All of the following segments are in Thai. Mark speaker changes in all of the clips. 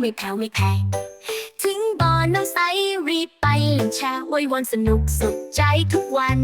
Speaker 1: ไม่แผ่วไม่แพ้ถึงบ่อน้ำใสรีบไปเล่นแช่ไว้วันสนุกสุดใจทุกวัน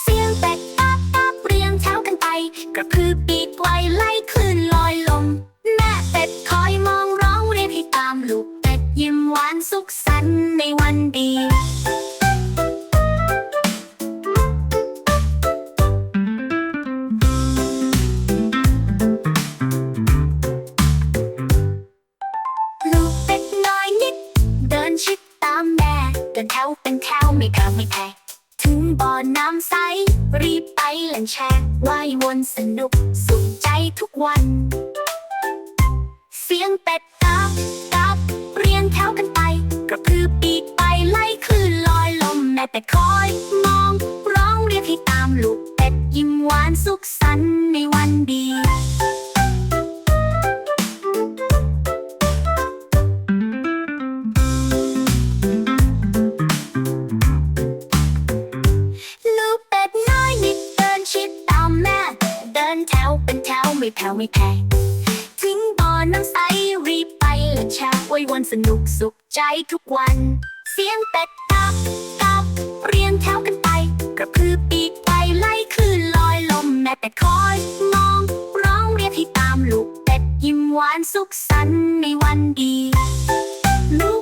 Speaker 1: เสียงเป็ดป๊าบป๊าบเรียงแถวกันไป กระพือปีกไวไล่คลื่นลอยลม แม่เป็ดคอยมองร้องเรียกให้ตามลูกเป็ดยิ้มหวานสุขสันต์ในวันดี น้ำใส รีบไปเล่นแช่ว่ายวนสนุก สุขใจทุกวัน เสียงเป็ดกับกับเรียงแถวกันไป กระพือปีกไปไล่คลื่นลอยลมแม่เป็ดคอย มอง ร้องเรียกให้ตามลูกเป็ดยิ้มหวานสุขสันต์ในวันดี เดินแถวเป็นแถวไม่แผ่วไม่แพ้ถึงบ่อน้ำใสรีบไปเล่นแช่ไว้วันสนุกสุขใจทุกวัน เสียงเป็ดกับกับเรียงแถวกันไป กระพือปีกไปไล่คลื่นลอยลมแม่เป็ดคอยมอง ร้องเรียกให้ตามลูกเป็ดยิ้มหวานสุขสันต์ในวันดีลูก